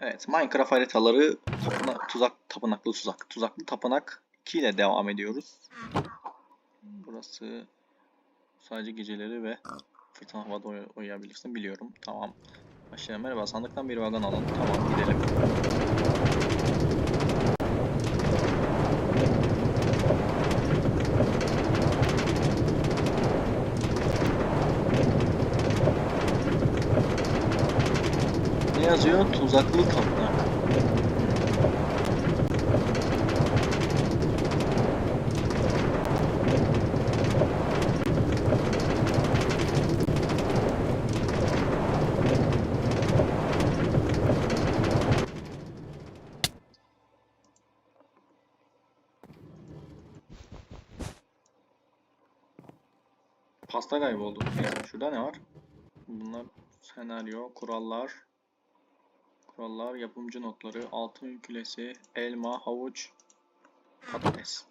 Evet, Minecraft haritaları tapına, tuzak, tapınaklı tuzak, tuzaklı tapınak 2 ile devam ediyoruz. Burası sadece geceleri ve fırtına havada oy- oynayabilirsin biliyorum. Tamam. Başlayalım. Merhaba, sandıktan bir vagon alın. Tamam, gidelim. Ne Tuzaklı tapınak. Pasta kayboldu. Şurada ne var? Bunlar senaryo, kurallar, kurallar, yapımcı notları, altın külesi, elma, havuç, patates.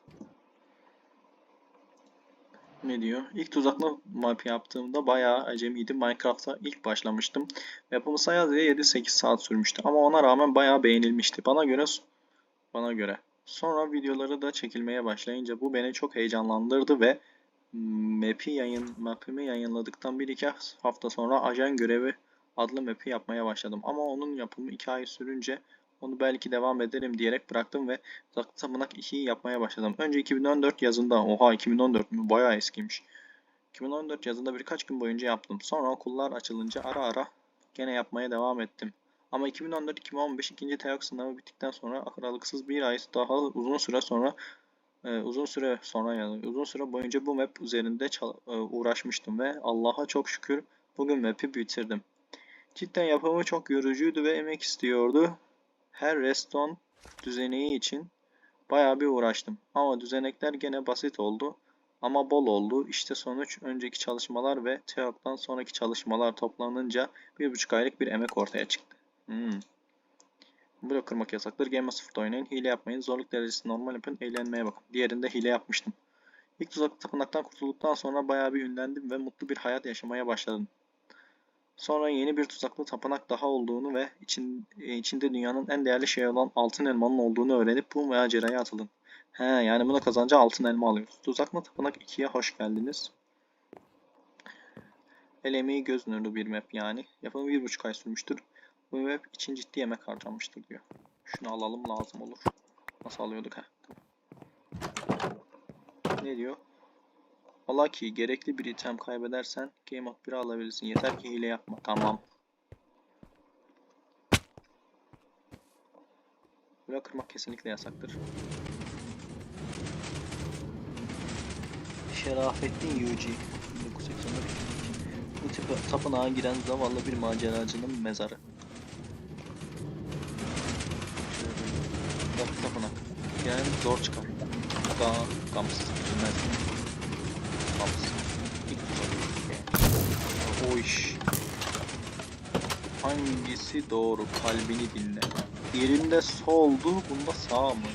Ne diyor? İlk tuzaklı map yaptığımda bayağı acemiydim. Minecraft'a ilk başlamıştım. Yapımı sadece 7-8 saat sürmüştü ama ona rağmen bayağı beğenilmişti. Bana göre bana göre. Sonra videoları da çekilmeye başlayınca bu beni çok heyecanlandırdı ve map'i yayın map'imi yayınladıktan 1-2 hafta sonra ajan görevi adlı map'i yapmaya başladım. Ama onun yapımı 2 ay sürünce onu belki devam ederim diyerek bıraktım ve Tapınak 2'yi yapmaya başladım. Önce 2014 yazında, oha 2014 mü? Bayağı eskiymiş. 2014 yazında birkaç gün boyunca yaptım. Sonra okullar açılınca ara ara gene yapmaya devam ettim. Ama 2014-2015 ikinci TEOK sınavı bittikten sonra aralıksız bir ay daha uzun süre sonra e, uzun süre sonra yani uzun süre boyunca bu map üzerinde e, uğraşmıştım ve Allah'a çok şükür bugün map'i bitirdim. Cidden yapımı çok yorucuydu ve emek istiyordu. Her reston düzeneği için bayağı bir uğraştım. Ama düzenekler gene basit oldu. Ama bol oldu. İşte sonuç önceki çalışmalar ve TEOK'tan sonraki çalışmalar toplanınca bir buçuk aylık bir emek ortaya çıktı. Hmm. Blok kırmak yasaktır. Game Thrones'da oynayın. Hile yapmayın. Zorluk derecesi normal yapın. Eğlenmeye bakın. Diğerinde hile yapmıştım. İlk tuzaklı tapınaktan kurtulduktan sonra bayağı bir ünlendim ve mutlu bir hayat yaşamaya başladım. Sonra yeni bir tuzaklı tapınak daha olduğunu ve için, e, içinde dünyanın en değerli şeyi olan altın elmanın olduğunu öğrenip bu maceraya atılın. He yani buna kazanca altın elma alıyoruz. Tuzaklı tapınak 2'ye hoş geldiniz. El göz nurlu bir map yani. Yapımı bir buçuk ay sürmüştür. Bu map için ciddi emek harcanmıştır diyor. Şunu alalım lazım olur. Nasıl alıyorduk ha? Ne diyor? Ola ki gerekli bir item kaybedersen Game Mode 1'i alabilirsin. Yeter ki hile yapma. Tamam. Blok kırmak kesinlikle yasaktır. Şerafettin UG 1984 Bu tip tapınağa giren zavallı bir maceracının mezarı. Şöyle, tapınak. Yani zor çıkar. Ga gamsız bilmez. O iş. Hangisi doğru? Kalbini dinle. Diğerinde soldu, bunda sağ mı?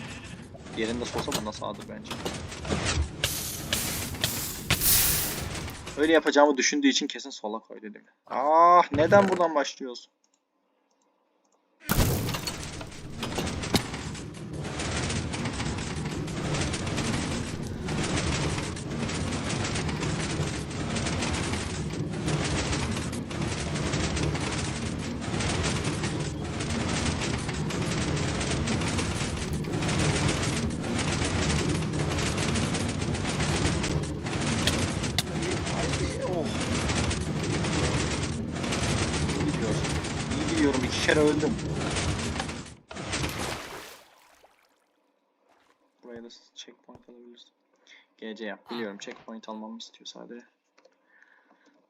Diğerinde solsa bunda sağdır bence. Öyle yapacağımı düşündüğü için kesin sola koy dedim. Ah neden buradan başlıyoruz? İyi gidiyorum. İki kere öldüm. Buraya da checkpoint alabilirsin. GC yap. Biliyorum checkpoint almamı istiyor sadece.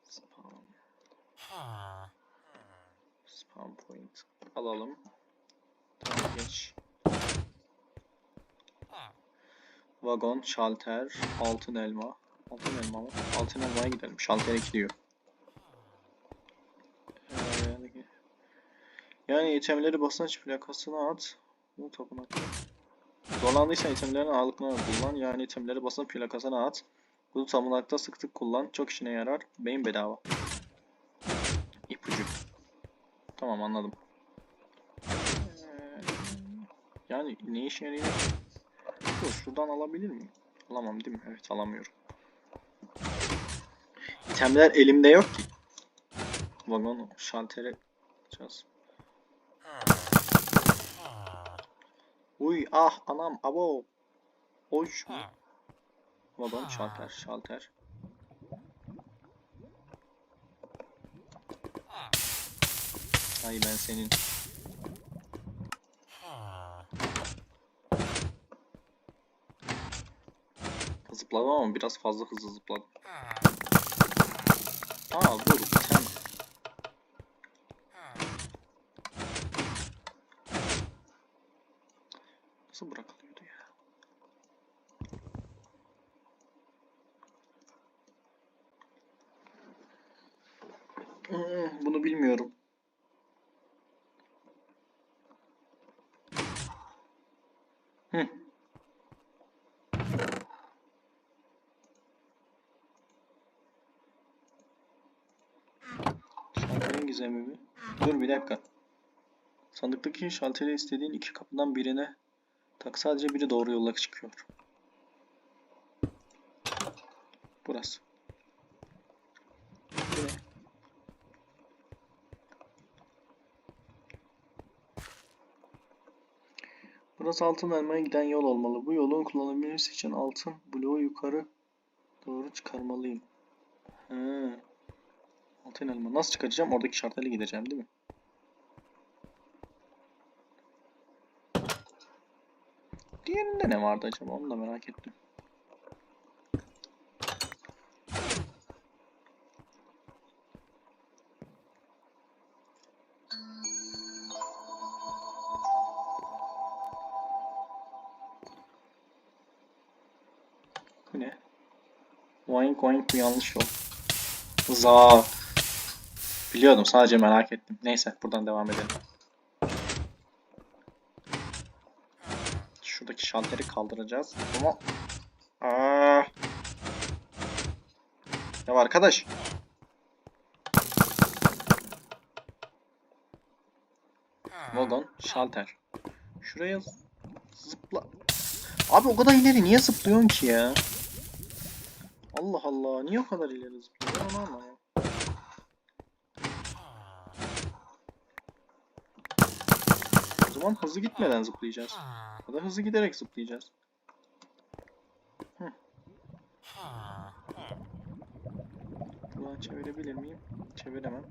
Spawn. Spawn point. Alalım. Tamam geç. Vagon, şalter, altın elma. Altın elma mı? Altın elmaya gidelim. Şaltere gidiyor. Yani itemleri basınç plakasına at. Bu tapınakta. Zorlandıysan itemlerin ağırlıklarını kullan. Yani itemleri basınç plakasına at. Bu tapınakta sık sık kullan. Çok işine yarar. Beyin bedava. İpucu. Tamam anladım. Yani ne işe yarayacak? Dur şuradan alabilir miyim? Alamam değil mi? Evet alamıyorum. İtemler elimde yok ki. Vagon şaltere açacağız. Uy ah anam abo. Oy şu. Vagon şalter şalter. Ay ben senin. Zıpladım ama biraz fazla hızlı zıpladım. Aa dur sen. Nasıl bırakılıyordu ya? Hmm, Bunu bilmiyorum. Hı. Şalterin gizemi mi? Dur bir dakika. Sandıktaki şalteri istediğin iki kapıdan birine tak sadece biri doğru yola çıkıyor. Burası. Burası altın elmaya giden yol olmalı. Bu yolun kullanılması için altın bloğu yukarı doğru çıkarmalıyım. He. Altın elma. Nasıl çıkaracağım? Oradaki şartlarla gideceğim değil mi? Diğerinde ne vardı acaba? Onu da merak ettim. Bu ne? Boing boing bu yanlış yol. Za. Biliyordum sadece merak ettim. Neyse buradan devam edelim. Şuradaki şalteri kaldıracağız. Ama Aa. Ya arkadaş. Vagon, şalter. Şuraya zıpla. Abi o kadar ileri niye zıplıyorsun ki ya? Allah Allah. Niye o kadar ileri zıplıyor? Ben onu anlamam. O zaman hızlı gitmeden zıplayacağız. Ya da hızlı giderek zıplayacağız. Hı. Buradan çevirebilir miyim? Çeviremem.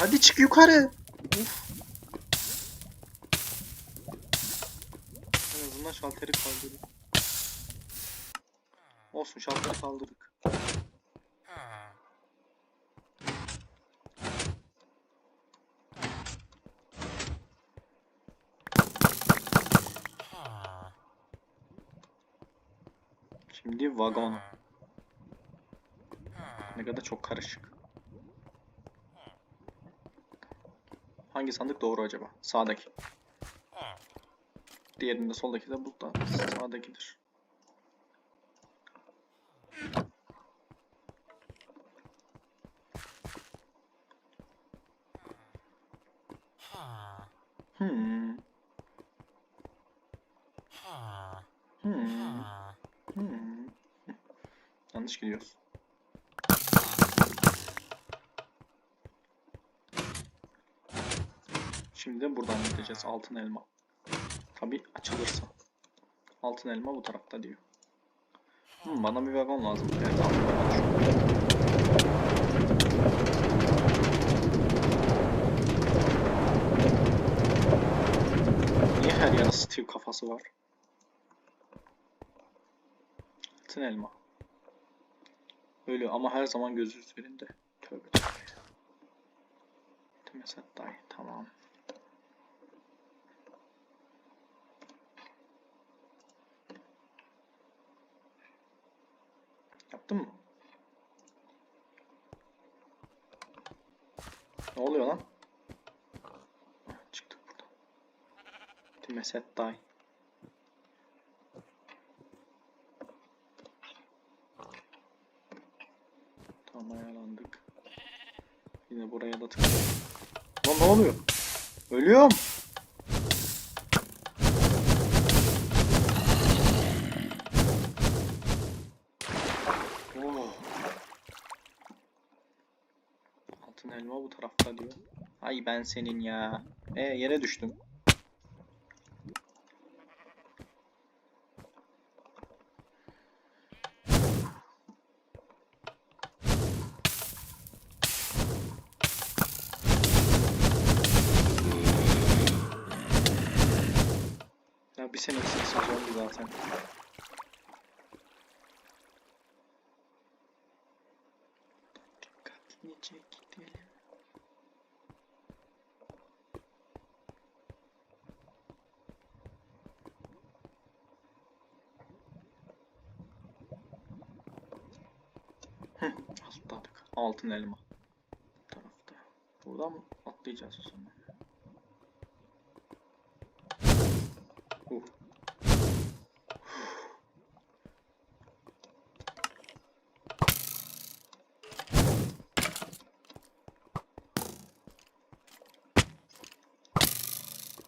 Hadi çık yukarı. Uf. En azından şalteri kaldırdık. Olsun şalteri kaldırdık. Şimdi vagon. Ne kadar çok karışık. Hangi sandık doğru acaba? Sağdaki. Diğerinde soldaki de burada. Sağdakidir. Hmm. Hmm. Hmm. Gidiyoruz. Şimdi buradan gideceğiz. Altın elma. Tabi açılırsa. Altın elma bu tarafta diyor. Hmm, bana bir vagon lazım. Evet. Niye her yana Steve kafası var? Altın elma. Öyle ama her zaman gözü üzerinde. Tövbe tövbe. Dahi tamam. Yaptın mı? Ne oluyor lan? Çıktık buradan. Timesat dahi. Mayalandık. Yine buraya da tıkladım. Lan ne oluyor? Ölüyorum. Oh. Altın elma bu tarafta diyor. Ay ben senin ya. E yere düştüm. Ya bir sene eksiksiz oldu zaten. Dikkatlice gidelim. Hı, atladık. Altın elma. Bu tarafta. Buradan mı atlayacağız o zaman? Uh.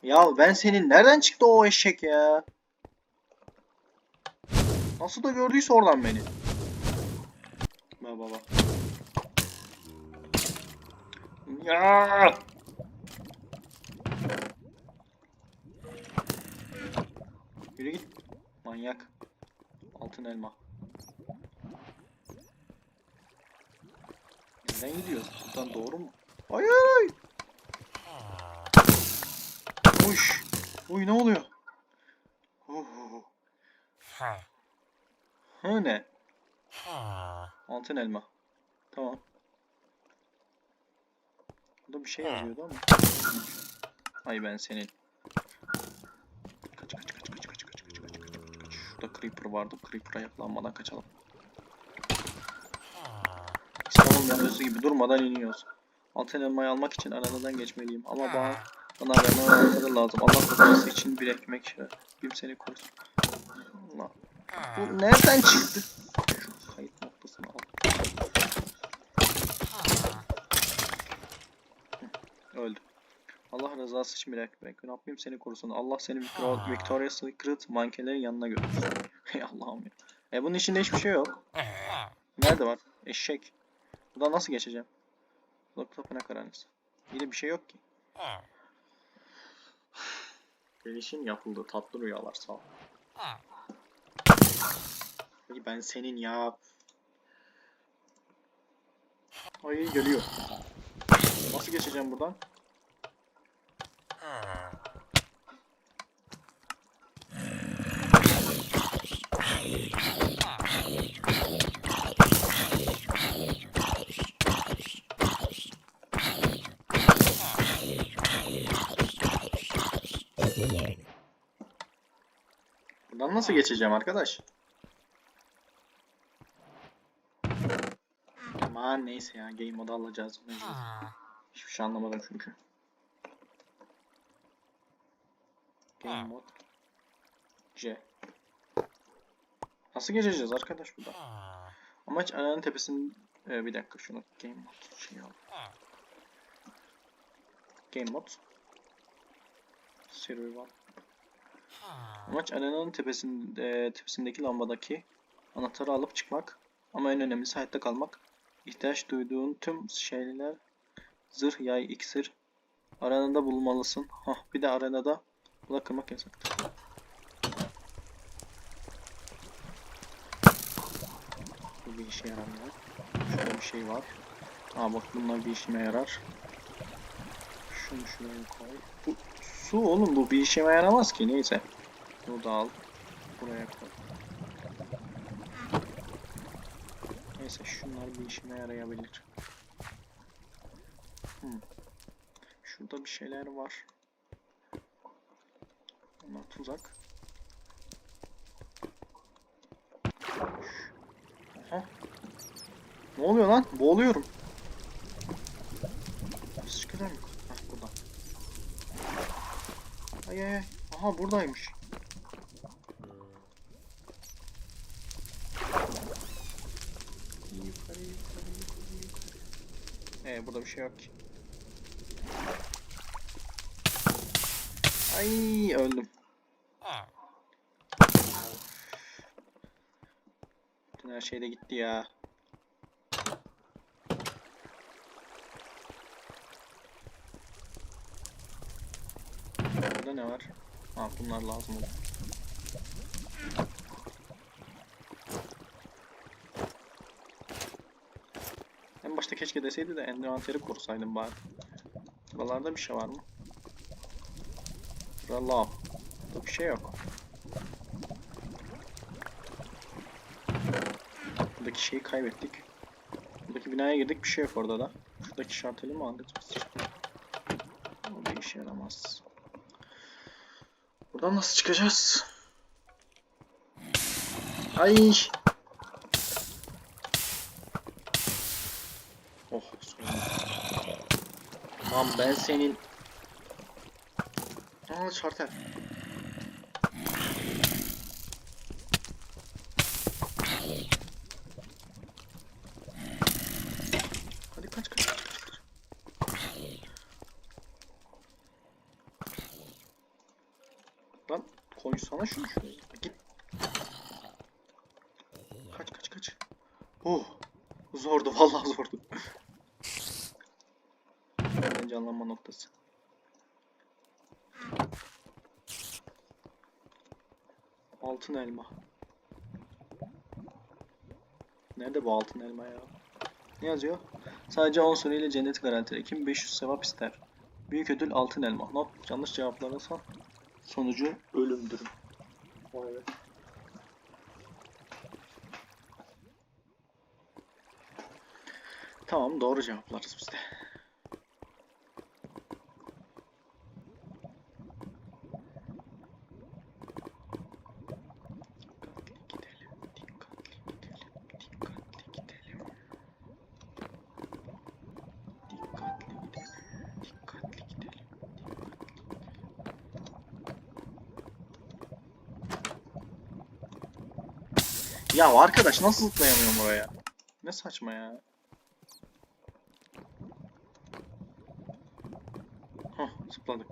Ya ben senin nereden çıktı o eşek ya? Nasıl da gördüyse oradan beni. Ya! Yürü git. Manyak. Altın elma. Nereden gidiyoruz? Buradan doğru mu? Ay ay. Uş. Uy ne oluyor? Uhu. Ha ne? Altın elma. Tamam. Burada bir şey yazıyordu ama. Ay ben senin. Kaç kaç kaç kaç kaç kaç kaç kaç kaç. Şurada creeper vardı. Creeper'a yakalanmadan kaçalım. İstanbul metrosu gibi durmadan iniyoruz. Altın elmayı almak için aradan geçmeliyim. Ama bana bana verme kadar lazım. Allah kurtarması için bir ekmek. Bim seni korusun. Allah. Bu nereden çıktı? Şu kayıt noktasını al. Hı, Öldü. Allah rızası için bir ekmek. Rabbim seni korusun. Allah seni Victor- Victoria's Secret mankenlerin yanına götürsün. Ey Allah'ım ya. E bunun içinde hiçbir şey yok. Nerede var? Eşek. Buradan nasıl geçeceğim? Look tapınak aranız. Yine bir şey yok ki. Gelişin yapıldı. Tatlı rüyalar sağ ol. Ay ben senin ya. Ay geliyor. Nasıl geçeceğim buradan? Buradan nasıl geçeceğim arkadaş? Aman neyse ya game modu alacağız. Hiçbir şey anlamadım çünkü. Game mod C. Nasıl geçeceğiz arkadaş burada? Amaç aranın tepesinin Ee, bir dakika şunu game mod şey al. Game mod Survival Amaç arenanın tepesinde, tepesindeki lambadaki anahtarı alıp çıkmak. Ama en önemlisi hayatta kalmak. İhtiyaç duyduğun tüm şeyler zırh, yay, iksir arenada bulmalısın. Hah bir de arenada buna kırmak yasaktır. Bu bir işe yaramıyor. Şurada bir şey var. Aa bak bunlar bir işime yarar. Şunu şuraya koy. Bu su oğlum bu bir işime yaramaz ki neyse. Bunu da al. Buraya koy. Neyse şunlar bir işime yarayabilir. Hmm. Şurada bir şeyler var. Bunlar tuzak. Aha. Ne oluyor lan? Boğuluyorum. Sıkıntı mı? Hah burada. Ay ay ay. Aha buradaymış. Ee, burada bir şey yok ki. Ay öldüm. Bütün her şey de gitti ya. Burada ne var? Ha bunlar lazım olur. En başta keşke deseydi de envanteri korusaydım bari. Buralarda bir şey var mı? Burada bir şey yok. Buradaki şeyi kaybettik. Buradaki binaya girdik bir şey yok orada da. Şuradaki şarteli mi aldık? O da işe yaramaz. Buradan nasıl çıkacağız? Ay! Oh sonunda. Lan ben senin... Aa şartel. Hadi kaç kaç kaç kaç. kaç. Lan şunu. Git. Kaç kaç kaç. Oh. Zordu vallahi zordu. Canlanma noktası. Altın elma. Nerede bu altın elma ya? Ne yazıyor? Sadece 10 soruyle cennet garantileri. Kim 500 sevap ister? Büyük ödül altın elma. Not yanlış cevaplarsan sonucu ölümdür. Vay be. Tamam doğru cevaplarız biz de. Dikkatli gidelim, dikkatli gidelim, dikkatli gidelim. Dikkatli gidelim, dikkatli gidelim, dikkatli. Ya arkadaş nasıl zıplayamıyorum oraya? Ne saçma ya. Hah zıpladık.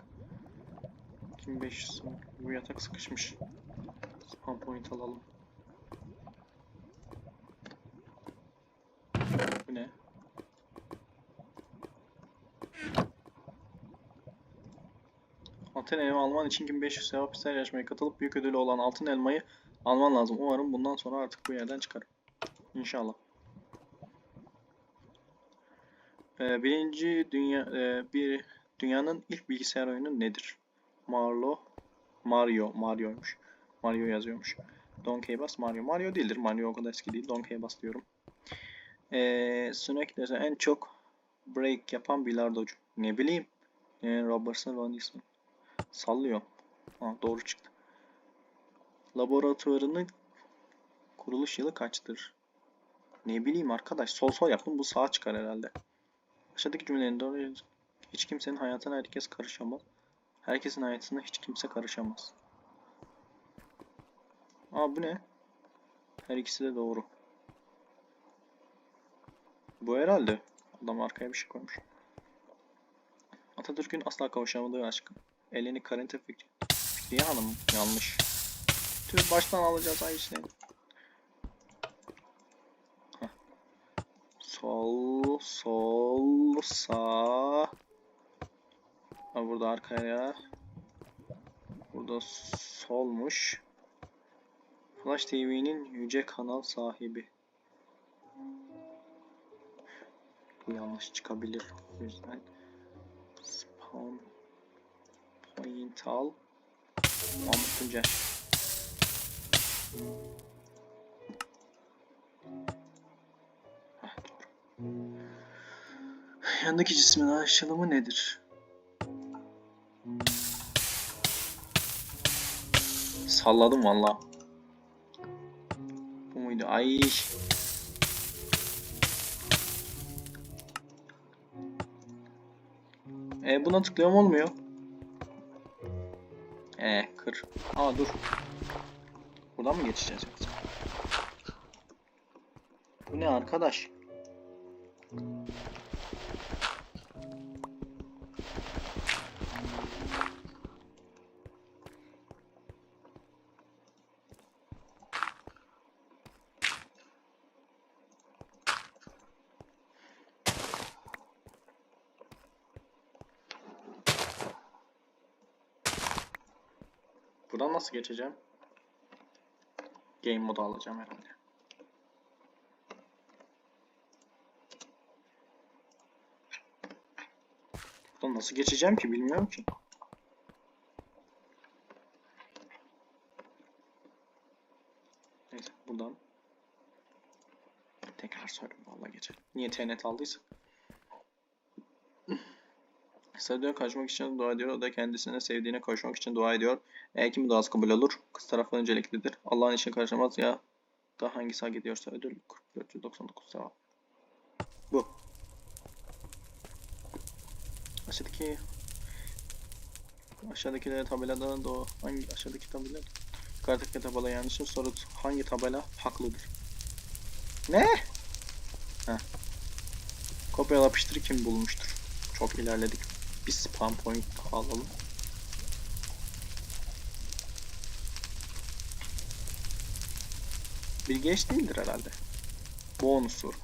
2500 bu yatak sıkışmış. Spawn point alalım. Bu ne? Altın elma alman için 1500 sevap ister yarışmaya katılıp büyük ödülü olan altın elmayı alman lazım. Umarım bundan sonra artık bu yerden çıkarım. İnşallah. Ee, birinci dünya e, bir dünyanın ilk bilgisayar oyunu nedir? Marlo Mario Mario'ymuş. Mario yazıyormuş. Donkey Bass Mario. Mario değildir. Mario o kadar eski değil. Donkey Bass diyorum. Ee, Snake en çok break yapan bilardocu. Ne bileyim. Ee, Robertson Robinson. Sallıyor. Ha, doğru çıktı. Laboratuvarının kuruluş yılı kaçtır? Ne bileyim arkadaş. Sol sol yaptım. Bu sağa çıkar herhalde. Aşağıdaki cümlelerin doğru hiç kimsenin hayatına herkes karışamaz. Herkesin hayatına hiç kimse karışamaz. Aa bu ne? Her ikisi de doğru. Bu herhalde. Adam arkaya bir şey koymuş. Atatürk'ün asla kavuşamadığı aşkı. Eleni Karinte Fikri. Fikriye Hanım yanlış. Tüm baştan alacağız ay işte. Heh. Sol, sol, sağ. Ha burada arkaya. Burada solmuş. Flash TV'nin yüce kanal sahibi. Bu yanlış çıkabilir. O yüzden spawn point al. Mahmut Tuncer. Yandaki cismin aşılımı nedir? Salladım valla. Bu muydu? Ay. E buna tıklıyorum olmuyor. E kır. Aa dur. Buradan mı geçeceğiz yoksa? Bu ne arkadaş? Buradan nasıl geçeceğim? Game modu alacağım herhalde. Buradan nasıl geçeceğim ki bilmiyorum ki. Neyse buradan tekrar söyleyeyim vallahi geçelim. Niye TNT aldıysa. Sadık'a kaçmak için dua ediyor. O da kendisine sevdiğine kavuşmak için dua ediyor. Eğer kimin duası kabul olur? Kız tarafı önceliklidir. Allah'ın işine karışamaz ya da hangisi hak ediyorsa ödül 4499 sevap. Bu. Aşağıdaki aşağıdaki tabelada da o hangi aşağıdaki tabela yukarıdaki tabela yanlışım soru hangi tabela haklıdır? Ne? Heh. Kopyala yapıştır kim bulmuştur? Çok ilerledik. Bir spam point alalım. Bir geç değildir herhalde. Bonus soru.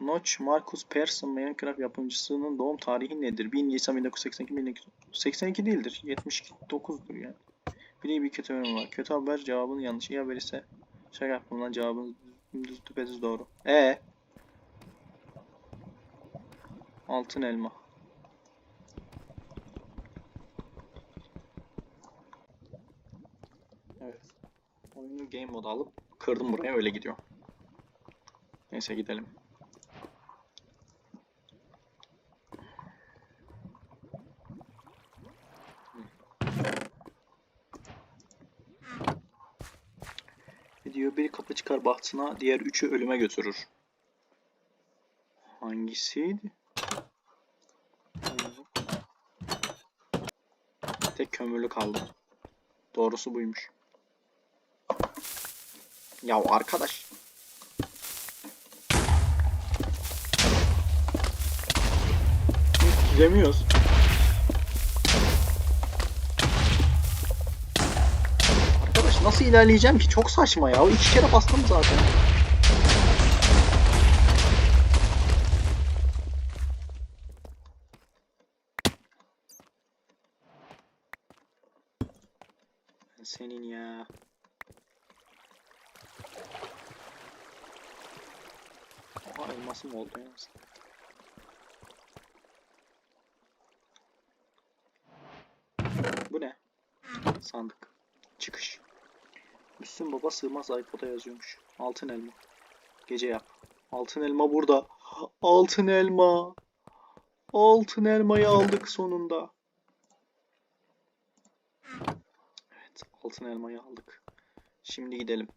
Notch Marcus Persson Minecraft yapımcısının doğum tarihi nedir? 1 Nisan 1982 1982 değildir. 79'dur yani. Bir iyi bir kötü haberim var. Kötü haber cevabın yanlış. İyi haber ise şaka yapmam lan cevabın düz düpedüz doğru. E Altın elma. Evet. Oyunu game mode alıp kırdım buraya öyle gidiyor. Neyse gidelim. Video bir kapı çıkar bahtına, diğer üçü ölüme götürür. Hangisiydi? Kömürlü kaldı. Doğrusu buymuş. Ya arkadaş. Gidemiyoruz. Arkadaş nasıl ilerleyeceğim ki? Çok saçma ya. İki kere bastım zaten. Senin ya. Oha oldu ya. Bu ne? Sandık. Çıkış. Müslüm Baba sığmaz iPod'a yazıyormuş. Altın elma. Gece yap. Altın elma burada. Altın elma. Altın elmayı aldık sonunda. Evet, altın elmayı aldık. Şimdi gidelim.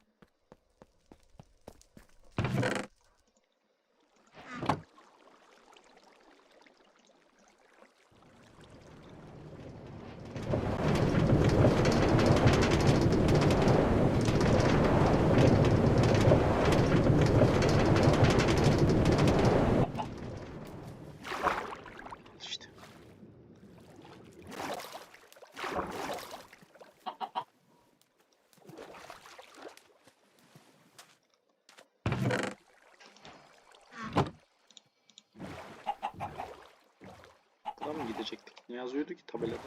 Buradan mı gidecektik? Ne yazıyordu ki tabelada?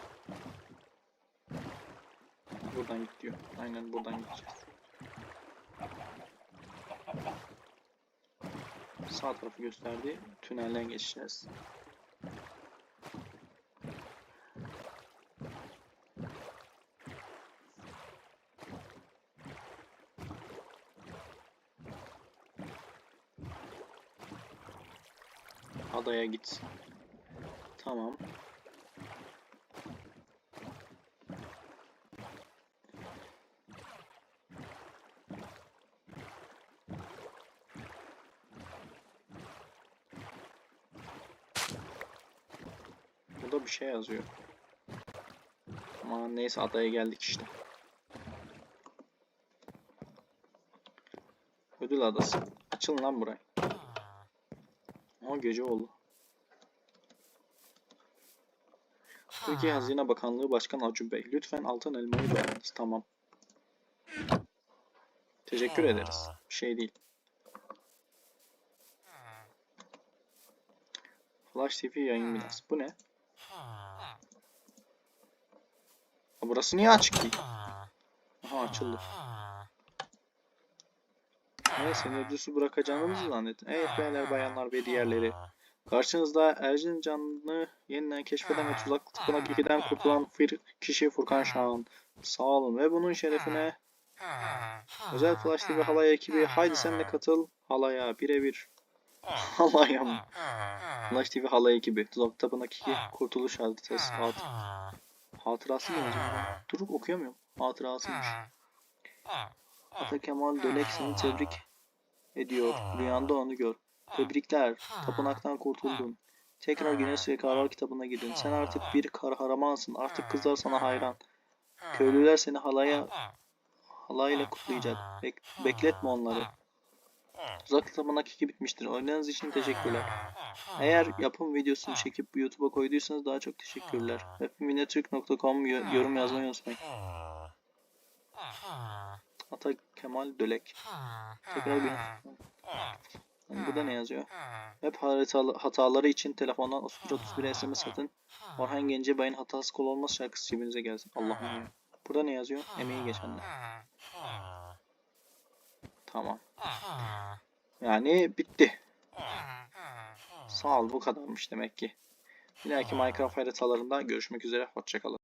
Buradan git diyor. Aynen buradan gideceğiz. Sağ tarafı gösterdi. Tünelden geçeceğiz. Adaya git. Tamam. Burada bir şey yazıyor. Ama neyse adaya geldik işte. Ödül adası. Açın lan burayı. Ama gece oldu. Türkiye Hazine Bakanlığı Başkan Acun Bey. Lütfen altın elmayı beğeniniz. Tamam. Teşekkür ederiz. Bir şey değil. Flash TV yayın binası. Bu ne? Ha, burası niye açık değil? Aha açıldı. Neyse Nödüs'ü bırakacağımızı zannettim. Evet beyler bayanlar ve diğerleri. Karşınızda Erzincan'ı yeniden keşfeden ve tuzak tapınaklıkiden kurtulan bir kişi Furkan Şahan. Sağ olun ve bunun şerefine özel Flash TV halay ekibi haydi sen de katıl halaya birebir. Halaya mı? Flash TV halay ekibi. Tuzak tapınak 2 kurtuluş haritası. Hat hatırası mı acaba? Durup okuyamıyorum. Hatırasıymış. Ata Kemal Dölek seni tebrik ediyor. Rüyanda onu gör. Tebrikler. Tapınaktan kurtuldun. Tekrar Güneş ve Kahraman kitabına gidin. Sen artık bir kahramansın. Artık kızlar sana hayran. Köylüler seni halaya halayla kutlayacak. Bek- bekletme onları. Uzak Tapınak 2 bitmiştir. Oynadığınız için teşekkürler. Eğer yapım videosunu çekip YouTube'a koyduysanız daha çok teşekkürler. Hepminetürk.com yo- yorum yazmayı unutmayın. Ata Kemal Dölek. Tekrar bir... Burada ne yazıyor? Web haritalı hataları için telefondan 3131 SMS atın. Orhan Gencebay'ın hatası kol olmaz şarkısı cebinize gelsin. Allah'ım ya. Burada ne yazıyor? Emeği geçenler. Tamam. Yani bitti. Sağ ol bu kadarmış demek ki. Bir dahaki Minecraft haritalarında görüşmek üzere. Hoşçakalın.